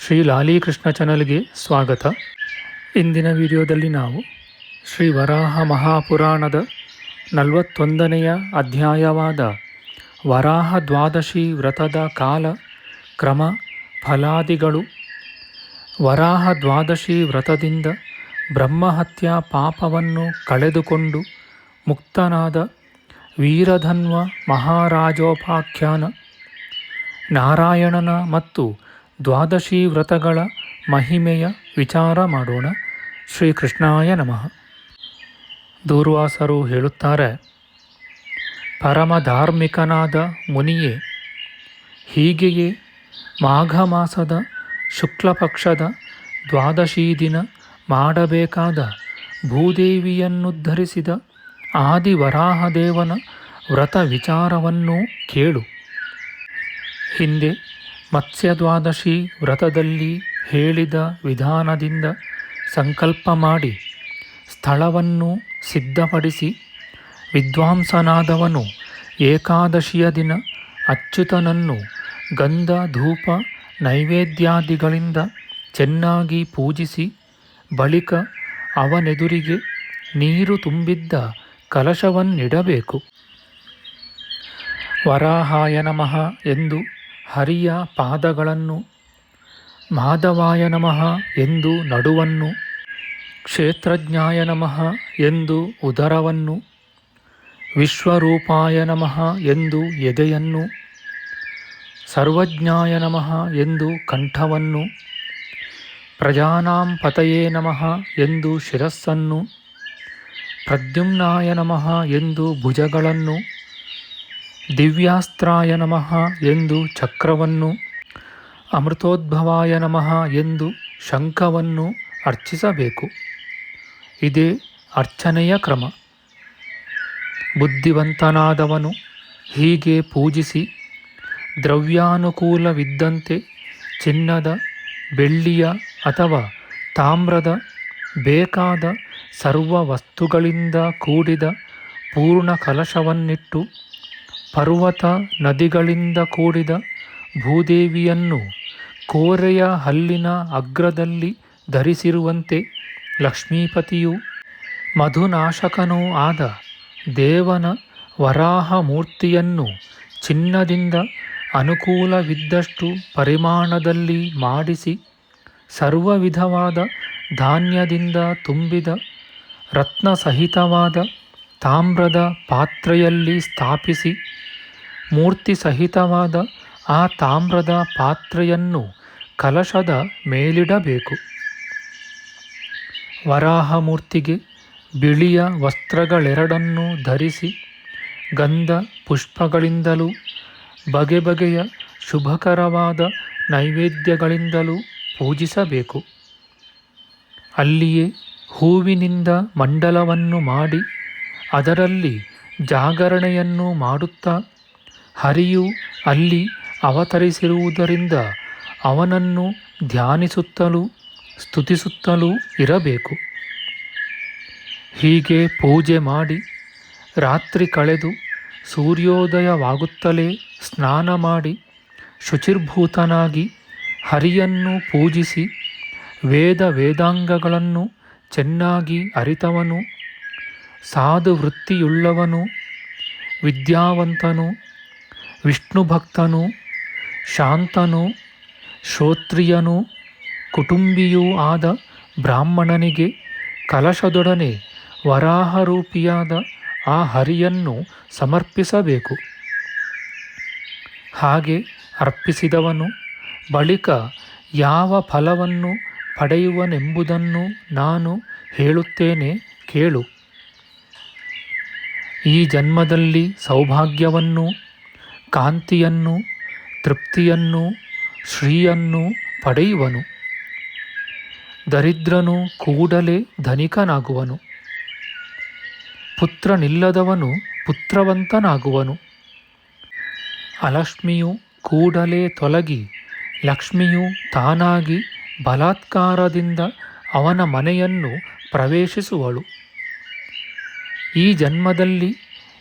ಶ್ರೀ ಲಾಲೀಕೃಷ್ಣ ಚಾನಲ್ಗೆ ಸ್ವಾಗತ. ಇಂದಿನ ವಿಡಿಯೋದಲ್ಲಿ ನಾವು ಶ್ರೀ ವರಾಹ ಮಹಾಪುರಾಣದ ನಲವತ್ತೊಂದನೆಯ ಅಧ್ಯಾಯವಾದ ವರಾಹ ದ್ವಾದಶಿ ವ್ರತದ ಕಾಲ ಕ್ರಮ ಫಲಾದಿಗಳು. ವರಾಹ ದ್ವಾದಶಿ ವ್ರತದಿಂದ ಬ್ರಹ್ಮಹತ್ಯಾ ಪಾಪವನ್ನು ಕಳೆದುಕೊಂಡು ಮುಕ್ತನಾದ ವೀರಧನ್ವ ಮಹಾರಾಜೋಪಾಖ್ಯಾನ ನಾರಾಯಣನ ಮತ್ತು ದ್ವಾದಶಿ ವ್ರತಗಳ ಮಹಿಮೆಯ ವಿಚಾರ ಮಾಡೋಣ. ಶ್ರೀಕೃಷ್ಣಾಯ ನಮಃ. ದೂರ್ವಾಸರು ಹೇಳುತ್ತಾರೆ ಪರಮ ಧಾರ್ಮಿಕನಾದ ಮುನಿಯೇ, ಹೀಗೆಯೇ ಮಾಘ ಮಾಸದ ಶುಕ್ಲಪಕ್ಷದ ದ್ವಾದಶಿ ದಿನ ಮಾಡಬೇಕಾದ ಭೂದೇವಿಯನ್ನುದ್ಧರಿಸಿದ ಆದಿವರಾಹದೇವನ ವ್ರತ ವಿಚಾರವನ್ನೂ ಕೇಳು. ಹಿಂದೆ ಮತ್ಸ್ಯದ್ವಾದಶಿ ವ್ರತದಲ್ಲಿ ಹೇಳಿದ ವಿಧಾನದಿಂದ ಸಂಕಲ್ಪ ಮಾಡಿ ಸ್ಥಳವನ್ನು ಸಿದ್ಧಪಡಿಸಿ ವಿದ್ವಾಂಸನಾದವನು ಏಕಾದಶಿಯ ದಿನ ಅಚ್ಯುತನನ್ನು ಗಂಧ, ಧೂಪ, ನೈವೇದ್ಯಾದಿಗಳಿಂದ ಚೆನ್ನಾಗಿ ಪೂಜಿಸಿ ಬಳಿಕ ಅವನೆದುರಿಗೆ ನೀರು ತುಂಬಿದ್ದ ಕಲಶವನ್ನಿಡಬೇಕು. ವರಾಹಾಯ ನಮಃ ಎಂದು ಹರಿಯ ಪಾದಗಳನ್ನು ಮಾಧವಾಯ ನಮಃ ಎಂದು ನಡುವನ್ನು, ಕ್ಷೇತ್ರಜ್ಞಾಯ ನಮಃ ಎಂದು ಉದರವನ್ನು, ವಿಶ್ವರೂಪಾಯ ನಮಃ ಎಂದು ಎದೆಯನ್ನು, ಸರ್ವಜ್ಞಾಯ ನಮಃ ಎಂದು ಕಂಠವನ್ನು, ಪ್ರಜಾನಾಂ ಪತಯೇ ನಮಃ ಎಂದು ಶಿರಸ್ಸನ್ನು, ಪ್ರದ್ಯುಮ್ನಾಯ ನಮಃ ಎಂದು ಭುಜಗಳನ್ನು ದಿವ್ಯಾಸ್ತ್ರಾಯ ನಮಃ ಎಂದು ಚಕ್ರವನ್ನು, ಅಮೃತೋದ್ಭವಾಯ ನಮಃ ಎಂದು ಶಂಖವನ್ನು ಅರ್ಚಿಸಬೇಕು. ಇದೇ ಅರ್ಚನೆಯ ಕ್ರಮ. ಬುದ್ಧಿವಂತನಾದವನು ಹೀಗೆ ಪೂಜಿಸಿ, ದ್ರವ್ಯಾನುಕೂಲವಿದ್ದಂತೆ ಚಿನ್ನದ, ಬೆಳ್ಳಿಯ ಅಥವಾ ತಾಮ್ರದ, ಬೇಕಾದ ಸರ್ವ ವಸ್ತುಗಳಿಂದ ಕೂಡಿದ ಪೂರ್ಣ ಕಲಶವನ್ನಿಟ್ಟು ಪರ್ವತ ನದಿಗಳಿಂದ ಕೂಡಿದ ಭೂದೇವಿಯನ್ನು ಕೋರೆಯ ಹಲ್ಲಿನ ಅಗ್ರದಲ್ಲಿ ಧರಿಸಿರುವಂತೆ ಲಕ್ಷ್ಮೀಪತಿಯು ಮಧುನಾಶಕನೂ ಆದ ದೇವನ ವರಾಹ ಮೂರ್ತಿಯನ್ನು ಚಿನ್ನದಿಂದ ಅನುಕೂಲವಿದ್ದಷ್ಟು ಪರಿಮಾಣದಲ್ಲಿ ಮಾಡಿಸಿ ಸರ್ವವಿಧವಾದ ಧಾನ್ಯದಿಂದ ತುಂಬಿದ ರತ್ನಸಹಿತವಾದ ತಾಮ್ರದ ಪಾತ್ರೆಯಲ್ಲಿ ಸ್ಥಾಪಿಸಿ ಮೂರ್ತಿ ಸಹಿತವಾದ ಆ ತಾಮ್ರದ ಪಾತ್ರೆಯನ್ನು ಕಲಶದ ಮೇಲಿಡಬೇಕು. ವರಾಹ ಮೂರ್ತಿಗೆ ಬಿಳಿಯ ವಸ್ತ್ರಗಳೆರಡನ್ನೂ ಧರಿಸಿ ಗಂಧ ಪುಷ್ಪಗಳಿಂದಲೂ ಬಗೆ ಬಗೆಯ ಶುಭಕರವಾದ ನೈವೇದ್ಯಗಳಿಂದಲೂ ಪೂಜಿಸಬೇಕು. ಅಲ್ಲಿಯೇ ಹೂವಿನಿಂದ ಮಂಡಲವನ್ನು ಮಾಡಿ ಅದರಲ್ಲಿ ಜಾಗರಣೆಯನ್ನು ಮಾಡುತ್ತಾ ಹರಿಯು ಅಲ್ಲಿ ಅವತರಿಸಿರುವುದರಿಂದ ಅವನನ್ನು ಧ್ಯಾನಿಸುತ್ತಲೂ ಸ್ತುತಿಸುತ್ತಲೂ ಇರಬೇಕು. ಹೀಗೆ ಪೂಜೆ ಮಾಡಿ ರಾತ್ರಿ ಕಳೆದು ಸೂರ್ಯೋದಯವಾಗುತ್ತಲೇ ಸ್ನಾನ ಮಾಡಿ ಶುಚಿರ್ಭೂತನಾಗಿ ಹರಿಯನ್ನು ಪೂಜಿಸಿ ವೇದ ವೇದಾಂಗಗಳನ್ನು ಚೆನ್ನಾಗಿ ಅರಿತವನು ಸಾಧು ವೃತ್ತಿಯುಳ್ಳವನು ವಿದ್ಯಾವಂತನು ವಿಷ್ಣು ಭಕ್ತನು, ಶಾಂತನು ಶ್ರೋತ್ರಿಯನೂ ಕುಟುಂಬಿಯೂ ಆದ ಬ್ರಾಹ್ಮಣನಿಗೆ ಕಲಶದೊಡನೆ ವರಾಹರೂಪಿಯಾದ ಆ ಹರಿಯನ್ನು ಸಮರ್ಪಿಸಬೇಕು. ಹಾಗೆ ಅರ್ಪಿಸಿದವನು, ಬಳಿಕ ಯಾವ ಫಲವನ್ನು ಪಡೆಯುವನೆಂಬುದನ್ನು ನಾನು ಹೇಳುತ್ತೇನೆ ಕೇಳು. ಈ ಜನ್ಮದಲ್ಲಿ ಸೌಭಾಗ್ಯವನ್ನು ಕಾಂತಿಯನ್ನು, ತೃಪ್ತಿಯನ್ನು, ಶ್ರೀಯನ್ನು ಪಡೆಯುವನು. ದರಿದ್ರನು ಕೂಡಲೇ ಧನಿಕನಾಗುವನು. ಪುತ್ರನಿಲ್ಲದವನು ಪುತ್ರವಂತನಾಗುವನು. ಅಲಕ್ಷ್ಮಿಯು ಕೂಡಲೇ ತೊಲಗಿ, ಲಕ್ಷ್ಮಿಯು ತಾನಾಗಿ ಬಲಾತ್ಕಾರದಿಂದ ಅವನ ಮನೆಯನ್ನು ಪ್ರವೇಶಿಸುವಳು. ಈ ಜನ್ಮದಲ್ಲಿ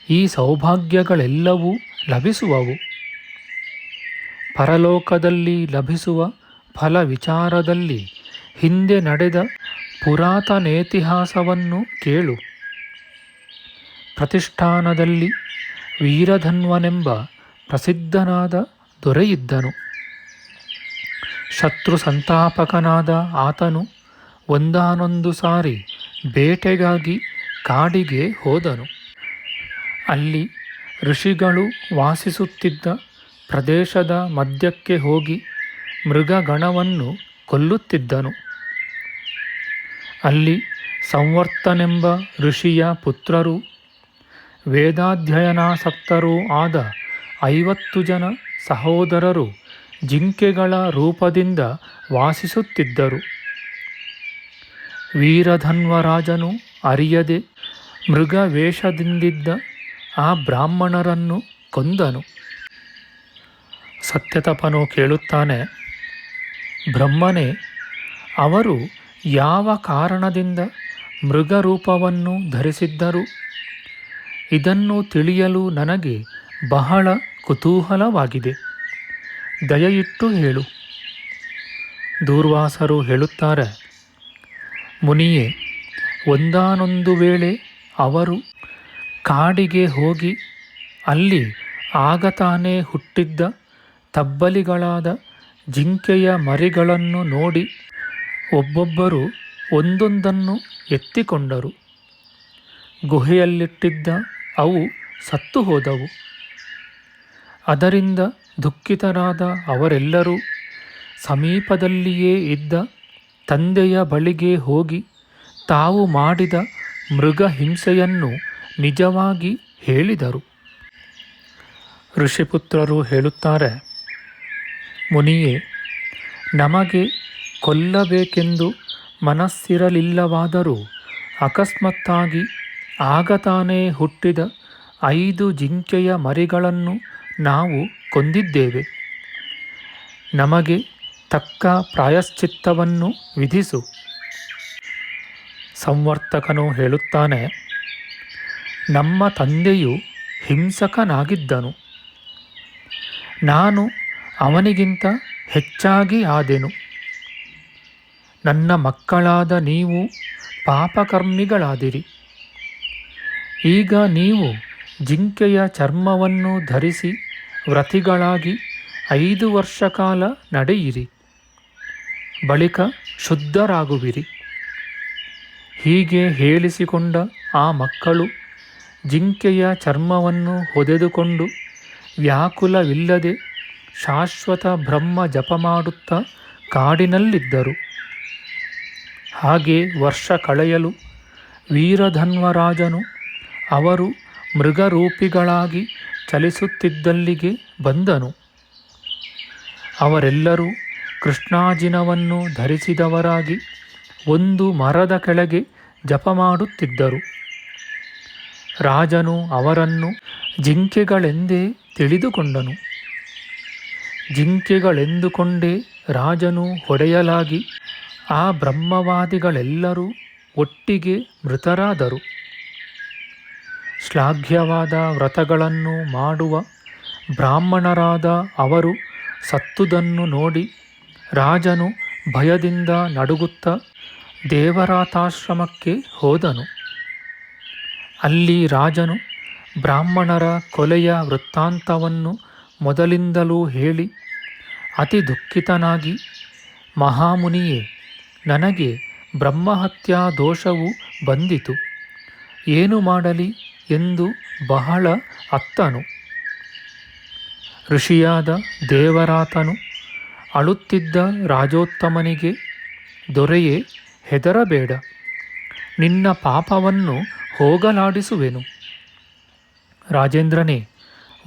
ಈ ಸೌಭಾಗ್ಯಗಳೆಲ್ಲವೂ ಲಭಿಸುವವು. ಪರಲೋಕದಲ್ಲಿ ಲಭಿಸುವ ಫಲ ವಿಚಾರದಲ್ಲಿ ಹಿಂದೆ ನಡೆದ ಪುರಾತನೇತಿಹಾಸವನ್ನು ಕೇಳು. ಪ್ರತಿಷ್ಠಾನದಲ್ಲಿ ವೀರಧನ್ವನೆಂಬ ಪ್ರಸಿದ್ಧನಾದ ದೊರೆಯಿದ್ದನು. ಶತ್ರು ಸಂತಾಪಕನಾದ ಆತನು ಒಂದಾನೊಂದು ಸಾರಿ ಬೇಟೆಗಾಗಿ ಕಾಡಿಗೆ ಹೋದನು. ಅಲ್ಲಿ ಋಷಿಗಳು ವಾಸಿಸುತ್ತಿದ್ದ ಪ್ರದೇಶದ ಮಧ್ಯಕ್ಕೆ ಹೋಗಿ ಮೃಗಗಣವನ್ನು ಕೊಲ್ಲುತ್ತಿದ್ದನು. ಅಲ್ಲಿ ಸಂವರ್ತನೆಂಬ ಋಷಿಯ ಪುತ್ರರು, ವೇದಾಧ್ಯಯನಾಸಕ್ತರೂ ಆದ ಐವತ್ತು ಜನ ಸಹೋದರರು ಜಿಂಕೆಗಳ ರೂಪದಿಂದ ವಾಸಿಸುತ್ತಿದ್ದರು. ವೀರಧನ್ವರಾಜನು ಅರಿಯದೆ ಮೃಗವೇಷದಿಂದಿದ್ದ ಆ ಬ್ರಾಹ್ಮಣರನ್ನು ಕೊಂದನು. ಸತ್ಯತಪನು ಕೇಳುತ್ತಾನೆ, ಬ್ರಹ್ಮನೇ, ಅವರು ಯಾವ ಕಾರಣದಿಂದ ಮೃಗರೂಪವನ್ನು ಧರಿಸಿದ್ದರು? ಇದನ್ನು ತಿಳಿಯಲು ನನಗೆ ಬಹಳ ಕುತೂಹಲವಾಗಿದೆ. ದಯವಿಟ್ಟು ಹೇಳು. ದೂರ್ವಾಸರು ಹೇಳುತ್ತಾರೆ, ಮುನಿಯೇ, ಒಂದಾನೊಂದು ವೇಳೆ ಅವರು ಕಾಡಿಗೆ ಹೋಗಿ ಅಲ್ಲಿ ಆಗತಾನೇ ಹುಟ್ಟಿದ್ದ ತಬ್ಬಲಿಗಳಾದ ಜಿಂಕೆಯ ಮರಿಗಳನ್ನು ನೋಡಿ ಒಬ್ಬೊಬ್ಬರು ಒಂದೊಂದನ್ನು ಎತ್ತಿಕೊಂಡರು. ಗುಹೆಯಲ್ಲಿಟ್ಟಿದ್ದ ಅವು ಸತ್ತು ಹೋದವು. ಅದರಿಂದ ದುಃಖಿತರಾದ ಅವರೆಲ್ಲರೂ ಸಮೀಪದಲ್ಲಿಯೇ ಇದ್ದ ತಂದೆಯ ಬಳಿಗೆ ಹೋಗಿ ತಾವು ಮಾಡಿದ ಮೃಗ ಹಿಂಸೆಯನ್ನು ನಿಜವಾಗಿ ಹೇಳಿದರು. ಋಷಿಪುತ್ರರು ಹೇಳುತ್ತಾರೆ, ಮುನಿಯೇ, ನಮಗೆ ಕೊಲ್ಲಬೇಕೆಂದು ಮನಸ್ಸಿರಲಿಲ್ಲವಾದರೂ ಅಕಸ್ಮಾತ್ತಾಗಿ ಆಗತಾನೇ ಹುಟ್ಟಿದ ಐದು ಜಿಂಕೆಯ ಮರಿಗಳನ್ನು ನಾವು ಕೊಂದಿದ್ದೇವೆ. ನಮಗೆ ತಕ್ಕ ಪ್ರಾಯಶ್ಚಿತ್ತವನ್ನು ವಿಧಿಸು. ಸಂವರ್ತಕನು ಹೇಳುತ್ತಾನೆ ನಮ್ಮ ತಂದೆಯು ಹಿಂಸಕನಾಗಿದ್ದನು. ನಾನು ಅವನಿಗಿಂತ ಹೆಚ್ಚಾಗಿ ಆದೆನು. ನನ್ನ ಮಕ್ಕಳಾದ ನೀವು ಪಾಪಕರ್ಮಿಗಳಾದಿರಿ. ಈಗ ನೀವು ಜಿಂಕೆಯ ಚರ್ಮವನ್ನು ಧರಿಸಿ ವ್ರತಿಗಳಾಗಿ ಐದು ವರ್ಷ ಕಾಲ ನಡೆಯಿರಿ. ಬಳಿಕ ಶುದ್ಧರಾಗುವಿರಿ. ಹೀಗೆ ಹೇಳಿಸಿಕೊಂಡ ಆ ಮಕ್ಕಳು ಜಿಂಕೆಯ ಚರ್ಮವನ್ನು ಹೊದೆದುಕೊಂಡು ವ್ಯಾಕುಲವಿಲ್ಲದೆ ಶಾಶ್ವತ ಬ್ರಹ್ಮ ಜಪ ಮಾಡುತ್ತಾ ಕಾಡಿನಲ್ಲಿದ್ದರು. ಹಾಗೆ ವರ್ಷ ಕಳೆಯಲು ವೀರಧನ್ವರಾಜನು ಅವರು ಮೃಗರೂಪಿಗಳಾಗಿ ಚಲಿಸುತ್ತಿದ್ದಲ್ಲಿಗೆ ಬಂದನು. ಅವರೆಲ್ಲರೂ ಕೃಷ್ಣಾಜಿನವನ್ನು ಧರಿಸಿದವರಾಗಿ ಒಂದು ಮರದ ಕೆಳಗೆ ಜಪ ಮಾಡುತ್ತಿದ್ದರು ರಾಜನು ಅವರನ್ನು ಜಿಂಕೆಗಳೆಂದೇ ತಿಳಿದುಕೊಂಡನು. ಜಿಂಕೆಗಳೆಂದುಕೊಂಡೇ ರಾಜನು ಹೊಡೆಯಲಾಗಿ ಆ ಬ್ರಹ್ಮವಾದಿಗಳೆಲ್ಲರೂ ಒಟ್ಟಿಗೆ ಮೃತರಾದರು. ಶ್ಲಾಘ್ಯವಾದ ವ್ರತಗಳನ್ನು ಮಾಡುವ ಬ್ರಾಹ್ಮಣರಾದ ಅವರು ಸತ್ತುದನ್ನು ನೋಡಿ ರಾಜನು ಭಯದಿಂದ ನಡುಗುತ್ತ ದೇವರಾತಾಶ್ರಮಕ್ಕೆ ಹೋದನು. ಅಲ್ಲಿ ರಾಜನು ಬ್ರಾಹ್ಮಣರ ಕೊಲೆಯ ವೃತ್ತಾಂತವನ್ನು ಮೊದಲಿಂದಲೂ ಹೇಳಿ ಅತಿ ದುಃಖಿತನಾಗಿ, ಮಹಾಮುನಿಯೇ, ನನಗೆ ಬ್ರಹ್ಮಹತ್ಯಾ ದೋಷವು ಬಂದಿತು. ಏನು ಮಾಡಲಿ? ಎಂದು ಬಹಳ ಅತ್ತನು. ಋಷಿಯಾದ ದೇವರಾತನು ಅಳುತ್ತಿದ್ದ ರಾಜೋತ್ತಮನಿಗೆ, ದೊರೆಯೇ, ಹೆದರಬೇಡ. ನಿನ್ನ ಪಾಪವನ್ನು ಹೋಗಲಾಡಿಸುವೆನು. ರಾಜೇಂದ್ರನೇ,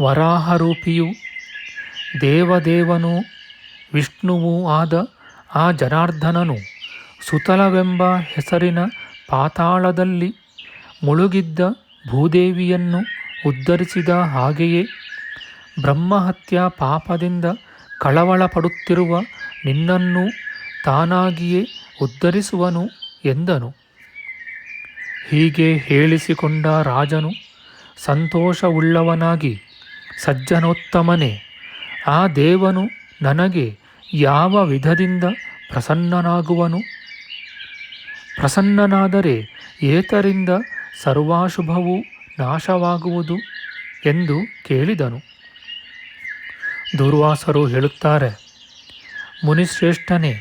ವರಾಹರೂಪಿಯು ದೇವದೇವನೂ ವಿಷ್ಣುವೂ ಆದ ಆ ಜನಾರ್ದನನು ಸುತಲವೆಂಬ ಹೆಸರಿನ ಪಾತಾಳದಲ್ಲಿ ಮುಳುಗಿದ್ದ ಭೂದೇವಿಯನ್ನು ಉದ್ಧರಿಸಿದ ಹಾಗೆಯೇ ಬ್ರಹ್ಮಹತ್ಯಾ ಪಾಪದಿಂದ ಕಳವಳ ಪಡುತ್ತಿರುವ ನಿನ್ನನ್ನು ತಾನಾಗಿಯೇ ಉದ್ಧರಿಸುವನು ಎಂದನು. ಹೀಗೆ ಹೇಳಿಸಿಕೊಂಡ ರಾಜನು ಸಂತೋಷವುಳ್ಳವನಾಗಿ ಸಜ್ಜನೋತ್ತಮನೇ. ಆ ದೇವನು ನನಗೆ ಯಾವ ವಿಧದಿಂದ ಪ್ರಸನ್ನನಾಗುವನು? ಪ್ರಸನ್ನನಾದರೆ ಏತರಿಂದ ಸರ್ವಾಶುಭವೂ ನಾಶವಾಗುವುದು ಎಂದು ಕೇಳಿದನು. ದುರ್ವಾಸರು ಹೇಳುತ್ತಾರೆ, ಮುನಿಶ್ರೇಷ್ಠನೇ,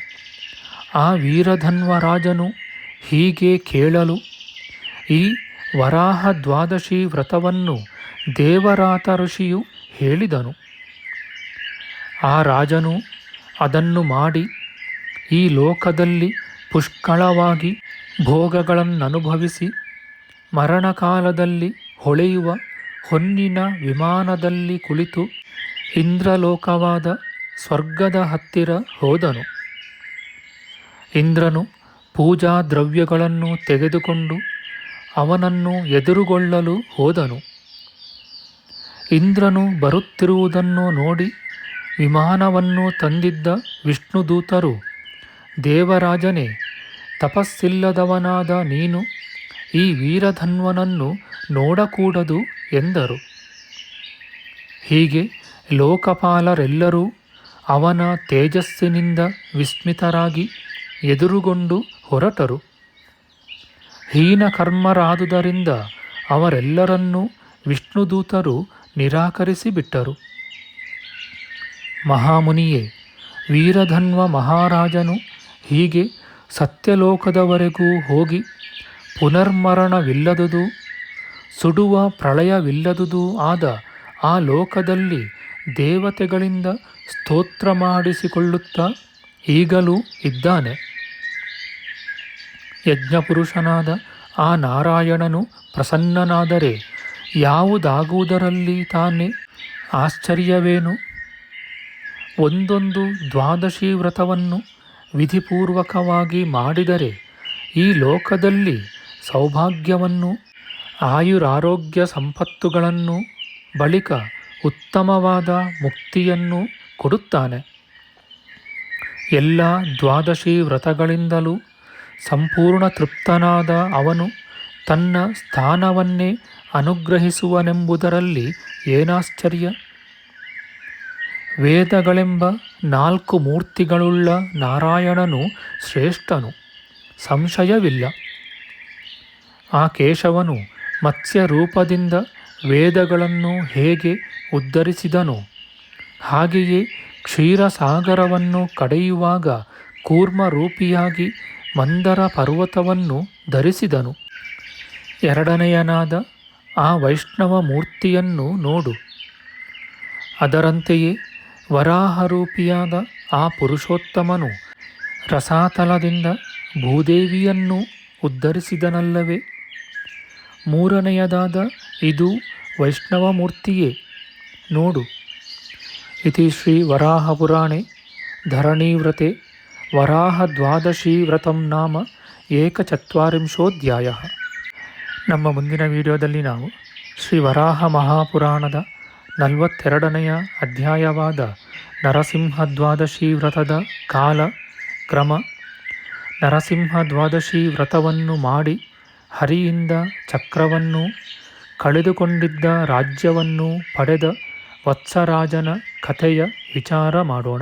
ಆ ವೀರಧನ್ವರಾಜನು ಹೀಗೆ ಕೇಳಲು ಈ ವರಾಹ ದ್ವಾದಶಿ ವ್ರತವನ್ನು ದೇವರಾತ ಋಷಿಯು ಹೇಳಿದನು. ಆ ರಾಜನು ಅದನ್ನು ಮಾಡಿ ಈ ಲೋಕದಲ್ಲಿ ಪುಷ್ಕಳವಾಗಿ ಭೋಗಗಳನ್ನನುಭವಿಸಿ ಮರಣಕಾಲದಲ್ಲಿ ಹೊಳೆಯುವ ಹೊನ್ನಿನ ವಿಮಾನದಲ್ಲಿ ಕುಳಿತು ಇಂದ್ರಲೋಕವಾದ ಸ್ವರ್ಗದ ಹತ್ತಿರ ಹೋದನು. ಇಂದ್ರನು ಪೂಜಾ ದ್ರವ್ಯಗಳನ್ನು ತೆಗೆದುಕೊಂಡು ಅವನನ್ನು ಎದುರುಗೊಳ್ಳಲು ಹೋದನು. ಇಂದ್ರನು ಬರುತ್ತಿರುವುದನ್ನು ನೋಡಿ ವಿಮಾನವನ್ನು ತಂದಿದ್ದ ವಿಷ್ಣುದೂತರು, ದೇವರಾಜನೇ, ತಪಸ್ಸಿಲ್ಲದವನಾದ ನೀನು ಈ ವೀರಧನ್ವನನ್ನು ನೋಡಕೂಡದು ಎಂದರು. ಹೀಗೆ ಲೋಕಪಾಲರೆಲ್ಲರೂ ಅವನ ತೇಜಸ್ಸಿನಿಂದ ವಿಸ್ಮಿತರಾಗಿ ಎದುರುಗೊಂಡು ಹೊರಟರು. ಹೀನಕರ್ಮರಾದುದರಿಂದ ಅವರೆಲ್ಲರನ್ನೂ ವಿಷ್ಣುದೂತರು ನಿರಾಕರಿಸಿಬಿಟ್ಟರು. ಮಹಾಮುನಿಯೇ, ವೀರಧನ್ವ ಮಹಾರಾಜನು ಹೀಗೆ ಸತ್ಯಲೋಕದವರೆಗೂ ಹೋಗಿ ಪುನರ್ಮರಣವಿಲ್ಲದುದು, ಸುಡುವ ಪ್ರಳಯವಿಲ್ಲದುದು ಆದ ಆ ಲೋಕದಲ್ಲಿ ದೇವತೆಗಳಿಂದ ಸ್ತೋತ್ರ ಮಾಡಿಸಿಕೊಳ್ಳುತ್ತಾ ಈಗಲೂ ಇದ್ದಾನೆ. ಯಜ್ಞಪುರುಷನಾದ ಆ ನಾರಾಯಣನು ಪ್ರಸನ್ನನಾದರೆ ಯಾವುದಾಗುವುದರಲ್ಲಿ ತಾನೇ ಆಶ್ಚರ್ಯವೇನು? ಒಂದೊಂದು ದ್ವಾದಶಿ ವ್ರತವನ್ನು ವಿಧಿಪೂರ್ವಕವಾಗಿ ಮಾಡಿದರೆ ಈ ಲೋಕದಲ್ಲಿ ಸೌಭಾಗ್ಯವನ್ನು, ಆಯುರಾರೋಗ್ಯ ಸಂಪತ್ತುಗಳನ್ನು, ಬಳಿಕ ಉತ್ತಮವಾದ ಮುಕ್ತಿಯನ್ನು ಕೊಡುತ್ತಾನೆ. ಎಲ್ಲ ದ್ವಾದಶಿ ವ್ರತಗಳಿಂದಲೂ ಸಂಪೂರ್ಣ ತೃಪ್ತನಾದ ಅವನು ತನ್ನ ಸ್ಥಾನವನ್ನೇ ಅನುಗ್ರಹಿಸುವನೆಂಬುದರಲ್ಲಿ ಏನಾಶ್ಚರ್ಯ? ವೇದಗಳೆಂಬ ನಾಲ್ಕು ಮೂರ್ತಿಗಳುಳ್ಳ ನಾರಾಯಣನು ಶ್ರೇಷ್ಠನು, ಸಂಶಯವಿಲ್ಲ. ಆ ಕೇಶವನು ಮತ್ಸ್ಯ ರೂಪದಿಂದ ವೇದಗಳನ್ನು ಹೇಗೆ ಉದ್ಧರಿಸಿದನು, ಹಾಗೆಯೇ ಕ್ಷೀರಸಾಗರವನ್ನು ಕಡೆಯುವಾಗ ಕೂರ್ಮ ರೂಪಿಯಾಗಿ ಮಂದರ ಪರ್ವತವನ್ನು ಧರಿಸಿದನು. ಎರಡನೆಯನಾದ ಆ ವೈಷ್ಣವ ಮೂರ್ತಿಯನ್ನು ನೋಡು. ಅದರಂತೆಯೇ ವರಾಹರೂಪಿಯಾದ ಆ ಪುರುಷೋತ್ತಮನು ರಸಾತಲದಿಂದ ಭೂದೇವಿಯನ್ನು ಉದ್ಧರಿಸಿದನಲ್ಲವೇ? ಮೂರನೆಯದಾದ ಇದು ವೈಷ್ಣವ ಮೂರ್ತಿಯೇ? ನೋಡು. ಇತಿ ಶ್ರೀ ವರಾಹಪುರಾಣೆ ಧರಣೀವ್ರತೆ ವರಾಹದ್ವಾದಶಿ ವ್ರತಂ ನಾಮ ಏಕಚತ್ವರಿಂಶೋಧ್ಯಾಯ. ನಮ್ಮ ಮುಂದಿನ ವಿಡಿಯೋದಲ್ಲಿ ನಾವು ಶ್ರೀ ವರಾಹ ಮಹಾಪುರಾಣದ ನಲವತ್ತೆರಡನೆಯ ಅಧ್ಯಾಯವಾದ ನರಸಿಂಹ ದ್ವಾದಶಿ ವ್ರತದ ಕಾಲ, ಕ್ರಮ ನರಸಿಂಹ ದ್ವಾದಶಿ ವ್ರತವನ್ನು ಮಾಡಿ ಹರಿಯಿಂದ ಚಕ್ರವನ್ನು, ಕಳೆದುಕೊಂಡಿದ್ದ ರಾಜ್ಯವನ್ನು ಪಡೆದ ವತ್ಸರಾಜನ ಕಥೆಯ ವಿಚಾರ ಮಾಡೋಣ.